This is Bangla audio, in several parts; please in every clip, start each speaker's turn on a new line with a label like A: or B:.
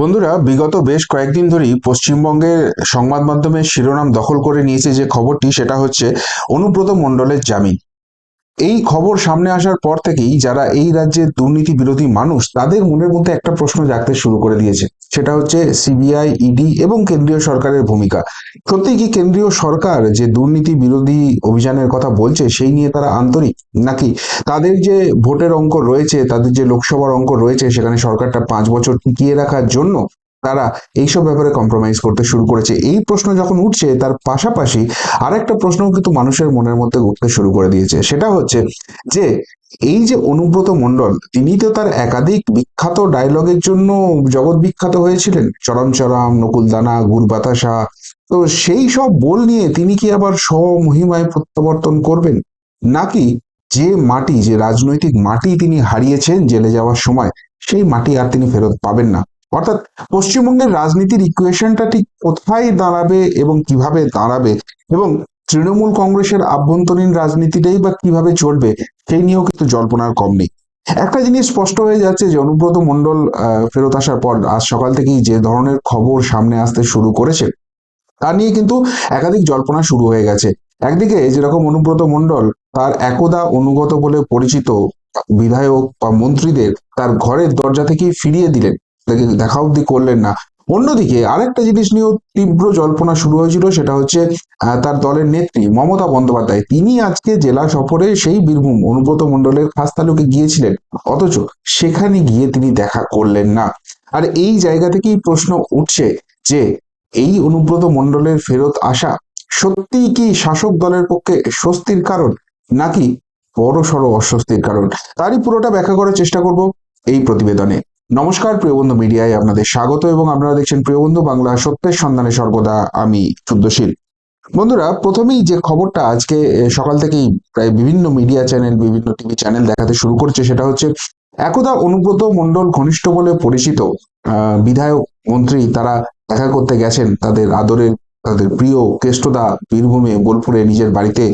A: বন্ধুরা, বিগত বেশ কয়েকদিন ধরেই পশ্চিমবঙ্গের সংবাদ মাধ্যমের শিরোনাম দখল করে নিয়েছে যে খবরটি, সেটা হচ্ছে অনুব্রত মণ্ডলের জামিন। এই খবর সামনে আসার পর থেকেই যারা এই রাজ্যের দুর্নীতি বিরোধী মানুষ, তাদের মনের মধ্যে একটা প্রশ্ন জাগতে শুরু করে দিয়েছে। সেটা হচ্ছে সিবিআই, ইডি এবং কেন্দ্রীয় সরকারের ভূমিকা। সত্যি কি কেন্দ্রীয় সরকার যে দুর্নীতি বিরোধী অভিযানের কথা বলছে, সেই নিয়ে তারা আন্তরিক নাকি তাদের যে ভোটের অঙ্ক রয়েছে, তাদের যে লোকসভার অঙ্ক রয়েছে, সেখানে সরকারটা পাঁচ বছর টিকিয়ে রাখার জন্য তারা এইসব ব্যাপারে কম্প্রোমাইজ করতে শুরু করেছে। এই প্রশ্ন যখন উঠছে, তার পাশাপাশি আরেকটা প্রশ্নও কিন্তু মানুষের মনের মধ্যে উঠতে শুরু করে দিয়েছে। সেটা হচ্ছে যে, এই যে অনুব্রত মণ্ডল, তিনি তো তার একাধিক বিখ্যাত ডায়লগের জন্য জগৎ বিখ্যাত হয়েছিলেন। চরম চরম নকুলদানা গুড় বাতাসা। তো সেই সব বল নিয়ে তিনি কি আবার স্বমহিমায় প্রত্যাবর্তন করবেন? নাকি যে মাটি, যে রাজনৈতিক মাটি তিনি হারিয়েছেন জেলে যাওয়ার সময়, সেই মাটি আর তিনি ফেরত পাবেন না। অর্থাৎ পশ্চিমবঙ্গের রাজনীতির ইকুয়েশনটা ঠিক কোথায় দাঁড়াবে এবং কীভাবে দাঁড়াবে? এবং তৃণমূল কংগ্রেসের আভ্যন্তরীণ রাজনীতিটাই বা কীভাবে চলবে সেই নিয়েও কিন্তু জল্পনার কম নেই। একটা জিনিস স্পষ্ট হয়ে যাচ্ছে যে অনুব্রত মণ্ডল আহ, ফেরত আসার পর আজ সকাল থেকেই যে ধরনের খবর সামনে আসতে শুরু করেছে তা নিয়ে কিন্তু একাধিক জল্পনা শুরু হয়ে গেছে। একদিকে যেরকম অনুব্রত মণ্ডল তার একদা অনুগত বলে পরিচিত বিধায়ক বা মন্ত্রীদের তার ঘরের দরজা থেকেই ফিরিয়ে দিলেন। দেখা অব্দি করলেন না। অন্যদিকে আরেকটা জিনিস নিয়েও তীব্র জল্পনা শুরু হয়েছিল, সেটা হচ্ছে তার দলের নেত্রী মমতা বন্দ্যোপাধ্যায়। তিনি আজকে জেলা সফরে সেই বীরভূম অনুব্রত মণ্ডলের খাস তালুকে গিয়েছিলেন, অথচ সেখানে গিয়ে তিনি দেখা করলেন না। আর এই জায়গা থেকেই প্রশ্ন উঠছে যে, এই অনুব্রত মণ্ডলের ফেরত আসা সত্যিই কি শাসক দলের পক্ষে স্বস্তির কারণ, নাকি বড়সড় অস্বস্তির কারণ? তারই পুরোটা ব্যাখ্যা করার চেষ্টা করব এই প্রতিবেদনে। নমস্কার প্রিয়বন্ধু মিডিয়ায় আপনাদের স্বাগত এবং আপনারা দেখছেন প্রিয়বন্ধু বাংলা সত্যের সন্ধানে সর্বদা আমি শুদ্ধশীল বন্ধুরা, প্রথমেই যে খবরটা আজকে সকাল থেকেই প্রায় বিভিন্ন মিডিয়া চ্যানেল, বিভিন্ন টিভি চ্যানেল দেখাতে শুরু করছে সেটা হচ্ছে একদা অনুব্রত মণ্ডল ঘনিষ্ঠ বলে পরিচিত বিধায়ক মন্ত্রী তারা দেখা করতে গেছেন তাদের আদরের, তাদের প্রিয় কেষ্টদা বীরভূমে বোলপুরে নিজের বাড়িতে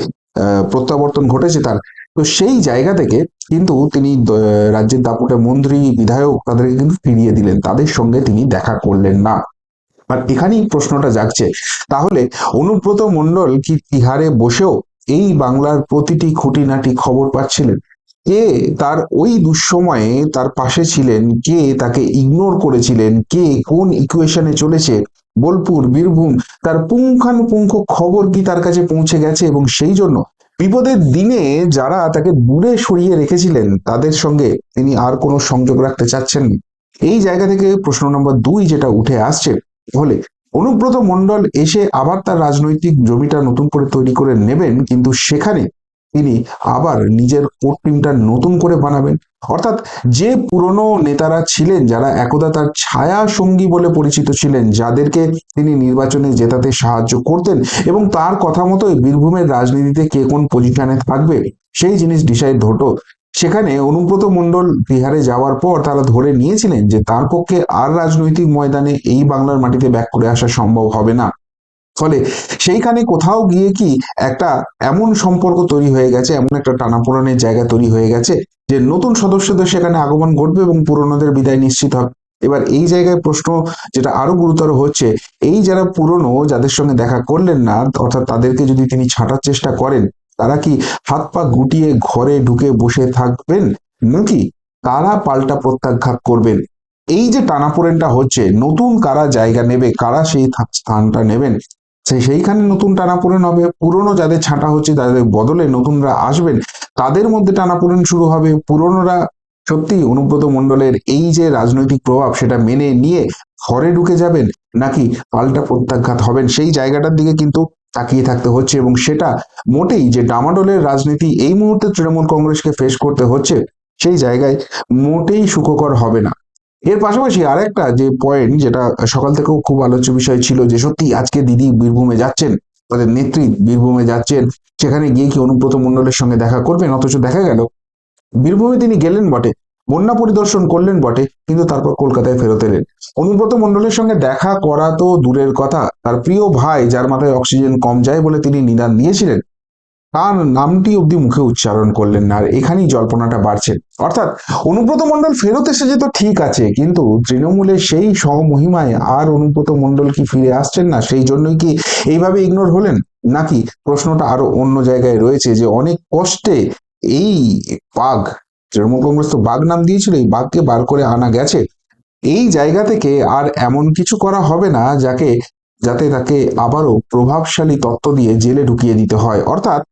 A: প্রত্যাবর্তন ঘটেছে তার। তো সেই জায়গা থেকে কিন্তু তিনি রাজ্যের দাপুটে মন্ত্রী, বিধায়ক তাদেরকে কিন্তু ফিরিয়ে দিলেন। তাদের সঙ্গে তিনি দেখা করলেন না। আর এখানেই প্রশ্নটা জাগছে। তাহলে অনুব্রত মণ্ডল কি তিহারে বসেও এই বাংলার প্রতিটি খুঁটিনাটি খবর পাচ্ছিলেন? কে তার ওই দুঃসময়ে তার পাশে ছিলেন? কে তাকে ইগনোর করেছিলেন? কে কোন ইকুয়েশনে চলেছে? বোলপুর, বীরভূম, তার পুঙ্খানুপুঙ্খ খবর কি তার কাছে পৌঁছে গেছে? এবং সেই জন্য বিপদের দিনে যারা তাকে দূরে সরিয়ে রেখেছিলেন, তাদের সঙ্গে তিনি আর কোনো সংযোগ রাখতে চাচ্ছেন এই জায়গা থেকে প্রশ্ন নম্বর দুই যেটা উঠে আসছে হলে অনুব্রত মন্ডল এসে আবার তার রাজনৈতিক জমিটা নতুন করে তৈরি করে নেবেন, কিন্তু সেখানে তিনি আবার নিজের কোর টিমটা নতুন করে বানাবেন। অর্থাৎ যে পুরনো নেতারা ছিলেন, যারা একদা তার ছায়া সঙ্গী বলে পরিচিত ছিলেন, যাদেরকে তিনি নির্বাচনে জেতাতে সাহায্য করতেন এবং তার কথা মতোই বীরভূমের রাজনীতিতে কে কোন পজিশনে থাকবে, সেই জিনিস ডিসাইড হতো। সেখানে অনুব্রত মণ্ডল বিহারে যাওয়ার পর তারা ধরে নিয়েছিলেন যে তার পক্ষে আর রাজনৈতিক ময়দানে এই বাংলার মাটিতে ব্যাক করে আসা সম্ভব হবে না। ফলে সেইখানে কোথাও গিয়ে কি একটা এমন সম্পর্ক তৈরি হয়ে গেছে, এমন একটা টানাপোড়ানের জায়গা তৈরি হয়ে গেছে যে নতুন সদস্যদের সেখানে আগমন ঘটবে এবং পুরনোদের বিদায় নিশ্চিত হবে। এবার এই জায়গায় প্রশ্ন যেটা আরও গুরুতর হচ্ছে, এই যারা পুরনো যাদের সঙ্গে দেখা করলেন না, অর্থাৎ তাদেরকে যদি তিনি ছাঁটার চেষ্টা করেন, তারা কি হাত পা গুটিয়ে ঘরে ঢুকে বসে থাকবেন? নাকি তারা পাল্টা প্রত্যাঘাত করবেন? এই যে টানাপোড়েনটা হচ্ছে, নতুন কারা জায়গা নেবে, কারা সেই স্থানটা নেবেন সেই সেইখানে নতুন টানাপোড়েন হবে। পুরনো যাদের ছাঁটা হচ্ছে তাদের বদলে নতুনরা আসবেন, তাদের মধ্যে টানাপোড়েন শুরু হবে। পুরনোরা সত্যি অনুব্রত মণ্ডলের এই যে রাজনৈতিক প্রভাব, সেটা মেনে নিয়ে ঘরে ঢুকে যাবেন নাকি পাল্টা প্রত্যাঘাত হবেন, সেই জায়গাটার দিকে কিন্তু তাকিয়ে থাকতে হচ্ছে এবং সেটা মোটেই যে ডামাডোলের রাজনীতি এই মুহূর্তে তৃণমূল কংগ্রেসকে ফেস করতে হচ্ছে, সেই জায়গায় মোটেই সুখকর হবে না। এর পাশাপাশি আরেকটা যে পয়েন্ট যেটা সকাল থেকেও খুব আলোচ্য বিষয় ছিল যে সত্যি আজকে দিদি বীরভূমে যাচ্ছেন, তাদের নেত্রী বীরভূমে যাচ্ছেন, সেখানে গিয়ে কি অনুব্রত মণ্ডলের সঙ্গে দেখা করবেন? অথচ দেখা গেল, বীরভূমে তিনি গেলেন বটে, বন্যা পরিদর্শন করলেন বটে, কিন্তু তারপর কলকাতায় ফেরত এলেন। অনুব্রত মণ্ডলের সঙ্গে দেখা করা তো দূরের কথা, তার প্রিয় ভাই, যার মাথায় অক্সিজেন কম যায় বলে তিনি নিদান দিয়েছিলেন তার নামটি অব্দি মুখে উচ্চারণ করলেন না, আর এখানেই জল্পনাটা বাড়ছে। অর্থাৎ অনুব্রত মণ্ডল ফেরত এসেছে তো ঠিক আছে, কিন্তু তৃণমূলের সেই সহমহিমায় আর অনুব্রত মণ্ডল কি ফিরে আসছেন না, সেই জন্যই কি এইভাবে ইগনোর হলেন? নাকি প্রশ্নটা আরও অন্য জায়গায় রয়েছে যে অনেক কষ্টে এই বাঘ, তৃণমূল কংগ্রেস তো বাঘ নাম দিয়েছিল, এই বাঘকে বার করে আনা গেছে। এই জায়গা থেকে আর এমন কিছু করা হবে না, যাকে, যাতে তাকে আবারও প্রভাবশালী তত্ত্ব দিয়ে জেলে ঢুকিয়ে দিতে হয়। অর্থাৎ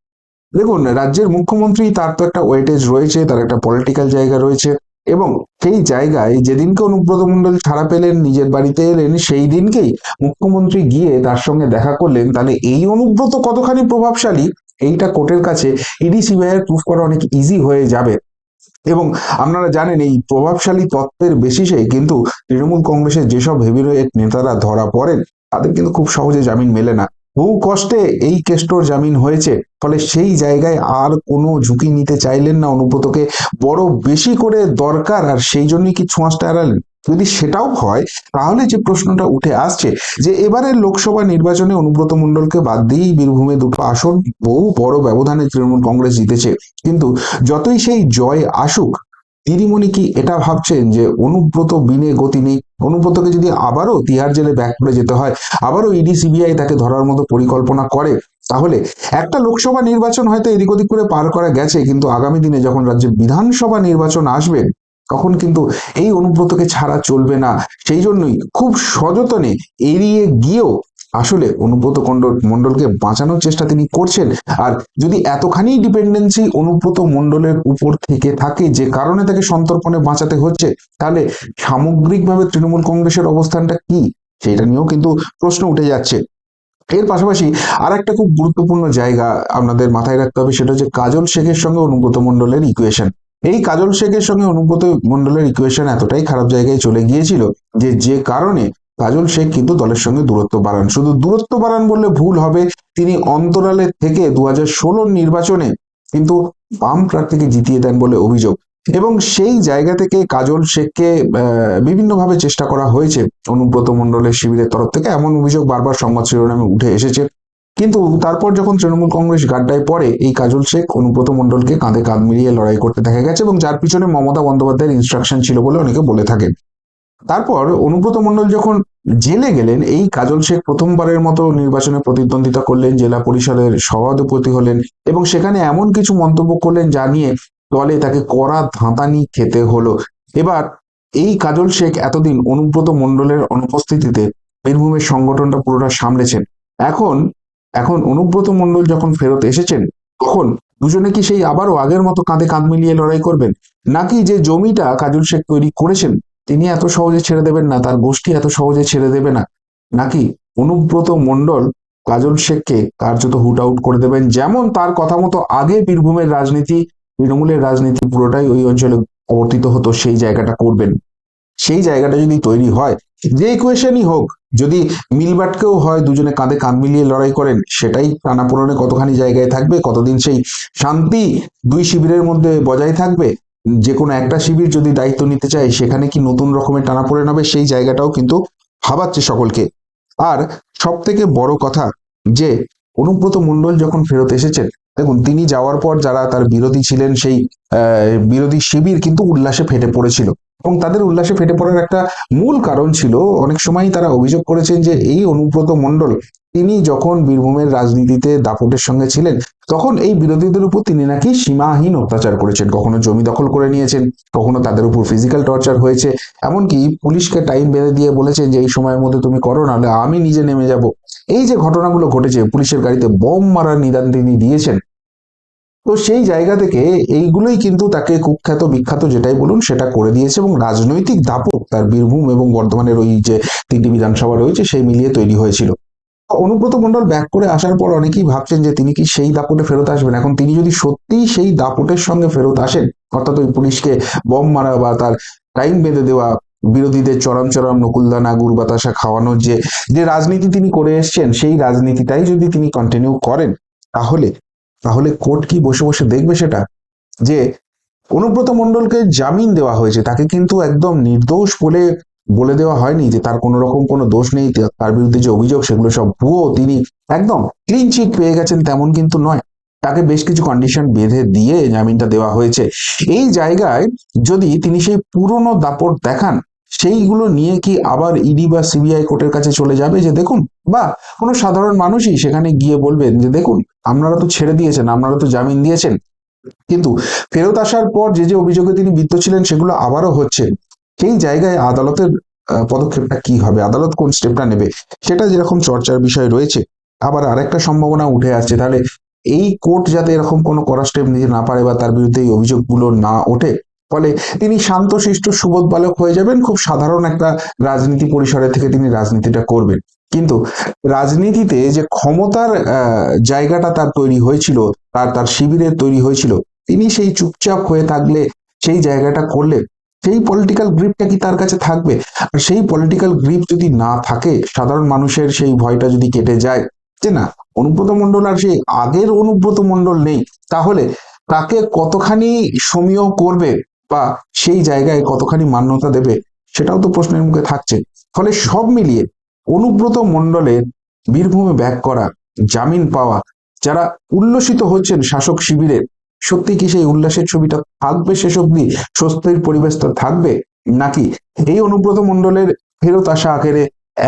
A: দেখুন, রাজ্যের মুখ্যমন্ত্রী, তার তো একটা ওয়েটেজ রয়েছে, তার একটা পলিটিক্যাল জায়গা রয়েছে, এবং সেই জায়গায় যেদিনকে অনুব্রত মণ্ডল ছাড়া পেলেন, নিজের বাড়িতে এলেন, সেই দিনকেই মুখ্যমন্ত্রী গিয়ে তার সঙ্গে দেখা করলেন। তাহলে এই অনুব্রত কতখানি প্রভাবশালী? এইটা কোর্টের কাছে ইডি সিবিআই প্রুফ করা অনেক ইজি হয়ে যাবে। এবং আপনারা জানেন, এই প্রভাবশালী তত্ত্বের বেসিসে কিন্তু তৃণমূল কংগ্রেসের যেসব হেভিওয়েট নেতারা ধরা পড়েন, তাদের কিন্তু খুব সহজে জামিন মেলে না। বহু কষ্টে এই কেষ্টর জামিন হয়েছে। ফলে সেই জায়গায় আর কোনো ঝুঁকি নিতে চাইলেন না অনুব্রতকে। বড় বেশি করে দরকার আর সেই জন্যই কি ছোঁয়াচটা এড়ালেন যদি সেটাও হয়, তাহলে যে প্রশ্নটা উঠে আসছে যে এবারের লোকসভা নির্বাচনে অনুব্রত মণ্ডলকে বাদ দিয়েই বীরভূমে দুটো আসন, বহু বড় ব্যবধানে তৃণমূল কংগ্রেস জিতেছে। কিন্তু যতই সেই জয় আসুক দিদিমণি কি এটা ভাবছেন যে অনুব্রত বিনে গতি নেই? অনুব্রতকে যদি আবারও তিহার জেলে ব্যাক করে যেতে হয়, আবারও ইডি সিবিআই তাকে ধরার মতো পরিকল্পনা করে, তাহলে একটা লোকসভা নির্বাচন হয়তো এদিক ওদিক করে পার করা গেছে, কিন্তু আগামী দিনে যখন রাজ্যে বিধানসভা নির্বাচন আসবে, তখন কিন্তু এই অনুব্রতকে ছাড়া চলবে না। সেই জন্যই খুব সযতনে এড়িয়ে গিয়েও আসলে অনুব্রত মণ্ডল মণ্ডলকে বাঁচানোর চেষ্টা তিনি করছেন। আর যদি এতখানি ডিপেন্ডেন্সি অনুব্রত মণ্ডলের উপর থেকে থাকে, যে কারণে তাকে সন্তর্পণে বাঁচাতে হচ্ছে, তাহলে সামগ্রিকভাবে তৃণমূল কংগ্রেসের অবস্থানটা কি? সেটা নিয়েও কিন্তু প্রশ্ন উঠে যাচ্ছে। এর পাশাপাশি আর একটা খুব গুরুত্বপূর্ণ জায়গা আপনাদের মাথায় রাখতে হবে, সেটা হচ্ছে কাজল শেখের সঙ্গে অনুব্রত মণ্ডলের ইকুয়েশন এই কাজল শেখের সঙ্গে অনুব্রত মণ্ডলের ইকুয়েশন এতটাই খারাপ জায়গায় চলে গিয়েছিল যে যে কারণে কাজল শেখ কিন্তু দলের সঙ্গে দূরত্ব বাড়ান। শুধু দূরত্ব বাড়ান বললে ভুল হবে, তিনি অন্তরালে থেকে দু হাজার ষোল নির্বাচনে কিন্তু বাম প্রার্থীকে জিতিয়ে দেন বলে অভিযোগ। এবং সেই জায়গা থেকে কাজল শেখকে বিভিন্নভাবে চেষ্টা করা হয়েছে অনুব্রত মণ্ডলের শিবিরের তরফ থেকে। এমন অভিযোগ বারবার সংবাদ শিরোনামে উঠে এসেছে। কিন্তু তারপর যখন তৃণমূল কংগ্রেস গাড্ডায় পড়ে, এই কাজল শেখ অনুব্রত মণ্ডলকে কাঁধে কাঁধ মিলিয়ে লড়াই করতে দেখা গেছে এবং যার পিছনে মমতা বন্দ্যোপাধ্যায়ের ইনস্ট্রাকশন ছিল বলে অনেকে বলে থাকেন। তারপর অনুব্রত মণ্ডল যখন জেলে গেলেন, এই কাজল শেখ প্রথমবারের মতো নির্বাচনে প্রতিদ্বন্দ্বিতা করলেন, জেলা পরিষদের সভাধিপতি হলেন এবং সেখানে এমন কিছু মন্তব্য করলেন যা নিয়ে দলে তাকে কড়া ধাঁতানি খেতে হলো। এবার এই কাজল শেখ এতদিন অনুব্রত মণ্ডলের অনুপস্থিতিতে বীরভূমের সংগঠনটা পুরোটা সামলেছেন। এখন এখন অনুব্রত মণ্ডল যখন ফেরত এসেছেন, তখন দুজনে কি সেই আবারও আগের মতো কাঁধে কাঁধ মিলিয়ে লড়াই করবেন? নাকি যে জমিটা কাজল শেখ তৈরি করেছেন তিনি এত সহজে ছেড়ে দেবেন না, তার গোষ্ঠী এত সহজে ছেড়ে দেবে না। নাকি অনুব্রত মণ্ডল, কাজল শেখকে কার্যত হুট আউট করে দেবেন? যেমন তার কথা মতো আগে বীরভূমের রাজনীতি, তৃণমূলের রাজনীতি পুরোটাই ওই অঞ্চলে অবর্তিত হতো, সেই জায়গাটা করবেন। সেই জায়গাটা যদি তৈরি হয়, যে ইকুয়েশনই হোক, যদি মিলবাটকেও হয়, দুজনে কাঁধে কাঁধ মিলিয়ে লড়াই করেন, সেটাই টানাপোড়নে কতখানি জায়গায় থাকবে, কতদিন সেই শান্তি দুই শিবিরের মধ্যে বজায় থাকবে? যে কোনো একটা শিবির যদি দায়িত্ব নিতে চায়, সেখানে কি নতুন রকমের টানাপোড়েন হবে সেই জায়গাটাও কিন্তু ভাবাচ্ছে সকলকে। আর সব থেকে বড় কথা যে, অনুব্রত মণ্ডল যখন ফেরত এসেছেন, দেখুন তিনি যাওয়ার পর যারা তার বিরোধী ছিলেন সেই বিরোধী শিবির কিন্তু উল্লাসে ফেটে পড়েছিল। এবং তাদের উল্লাসে ফেটে পড়ার একটা মূল কারণ ছিল, অনেক সময় তারা অভিযোগ করেছেন যে এই অনুব্রত মণ্ডল, তিনি যখন বীরভূমের রাজনীতিতে দাপটের সঙ্গে ছিলেন, তখন এই বিরোধীদের উপর তিনি নাকি সীমাহীন অত্যাচার করেছেন, কখনো জমি দখল করে নিয়েছেন, কখনো তাদের উপর ফিজিক্যাল টর্চার হয়েছে, এমনকি পুলিশকে টাইম বেঁধে দিয়ে বলেছেন যে এই সময়ের মধ্যে তুমি করো, নাহলে আমি নিজে নেমে যাব। এই যে ঘটনাগুলো ঘটেছে, পুলিশের গাড়িতে বোম মারার নিদান তিনি দিয়েছেন তো সেই জায়গা থেকে এইগুলোই কিন্তু তাকে কুখ্যাত, বিখ্যাত যেটাই বলুন সেটা করে দিয়েছে এবং রাজনৈতিক দাপট তার বীরভূম এবং বর্ধমানের ওই যে তিনটি বিধানসভা রয়েছে সেই মিলিয়ে তৈরি হয়েছিল। অনুব্রত মন্ডল ব্যাক করে আসার পর অনেকেই ভাবছেন যে তিনি কি সেই দাপটে ফেরত আসবেন? এখন তিনি যদি সত্যিই সেই দাপটের সঙ্গে ফেরত আসেন, অর্থাৎ ওই পুলিশকে বম মারা বা তার টাইম বেঁধে দেওয়া, বিরোধীদের চরম চরম নকুলদানা গুড় বাতাসা খাওয়ানোর যে যে রাজনীতি তিনি করে এসছেন, সেই রাজনীতিটাই যদি তিনি কন্টিনিউ করেন, তাহলে তাহলে কোর্ট কি বসে বসে দেখবে সেটা? যে অনুব্রত মণ্ডলকে জামিন দেওয়া হয়েছে, তাকে কিন্তু একদম নির্দোষ বলে বলে দেওয়া হয়নি যে তার কোনো রকম কোনো দোষ নেই তার বিরুদ্ধে যে অভিযোগ, সেগুলো সব ভুয়ো তিনি একদম ক্লিন চিট পেয়ে গেছেন তেমন কিন্তু নয়। তাকে বেশ কিছু কন্ডিশন বেঁধে দিয়ে জামিনটা দেওয়া হয়েছে। এই জায়গায় যদি তিনি সেই পুরনো দাপট দেখান, সেইগুলো নিয়ে কি আবার ইডি বা সিবিআই কোর্টের কাছে চলে যাবে? যে দেখুন বা কোনো সাধারণ মানুষই সেখানে গিয়ে বলবেন যে, দেখুন, আপনারা তো ছেড়ে দিয়েছেন, আপনারা তো জামিন দিয়েছেন। কিন্তু ফেরত আসার পর যে যে অভিযোগে তিনি বিত্ত ছিলেন, সেগুলো আবারও হচ্ছে। সেই জায়গায় আদালতের পদক্ষেপটা কি হবে? আদালত কোন স্টেপটা নেবে? সেটা যেরকম চর্চার বিষয় রয়েছে, আবার আরেকটা সম্ভাবনা উঠে আসছে। তাহলে এই কোর্ট যাতে এরকম কোনো কড়া স্টেপ নিতে না পারে বা তার বিরুদ্ধে এই অভিযোগগুলো না ওঠে, ফলে তিনি শান্তশিষ্ট সুবোধ বালক হয়ে যাবেন। খুব সাধারণ একটা রাজনীতি পরিসরে থেকে তিনি রাজনীতিটা করবেন। কিন্তু রাজনীতিতে যে ক্ষমতার জায়গাটা তার তৈরি হয়েছিল, তার তার শিবিরের তৈরি হয়েছিল, তিনি সেই চুপচাপ হয়ে থাকলে, সেই জায়গাটা করলে, সেই পলিটিক্যাল গ্রিপটা কি তার কাছে থাকবে? আর সেই পলিটিক্যাল গ্রিপ যদি না থাকে, সাধারণ মানুষের সেই ভয়টা যদি কেটে যায়, যে না, অনুব্রত মণ্ডল আর সেই আগের অনুব্রত মণ্ডল নেই, তাহলে তাকে কতখানি সমীয় করবে বা সেই জায়গায় কতখানি মান্যতা দেবে, সেটাও তো প্রশ্নের মুখে থাকছে। ফলে সব মিলিয়ে অনুব্রত মণ্ডলের বীরভূমে ব্যাক করা, জামিন পাওয়া, যারা উল্লসিত হচ্ছেন শাসক শিবিরের, সত্যি কি সেই উল্লাসের ছবিটা থাকবে শেষ অব্দি স্বস্তির পরিবেশটা থাকবে? নাকি এই অনুব্রত মণ্ডলের ফেরত আসা আকারে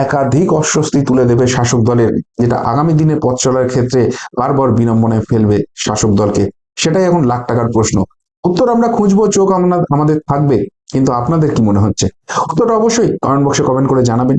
A: একাধিক অস্বস্তি তুলে দেবে শাসক দলের, যেটা আগামী দিনে পথ চলার ক্ষেত্রে বারবার বিড়ম্বনায় ফেলবে শাসক দলকে? সেটাই এখন লাখ টাকার প্রশ্ন। উত্তর আমরা খুঁজবো, চোখ আমরা আমাদের থাকবে, কিন্তু আপনাদের কি মনে হচ্ছে? উত্তরটা অবশ্যই কমেন্ট বক্সে কমেন্ট করে জানাবেন।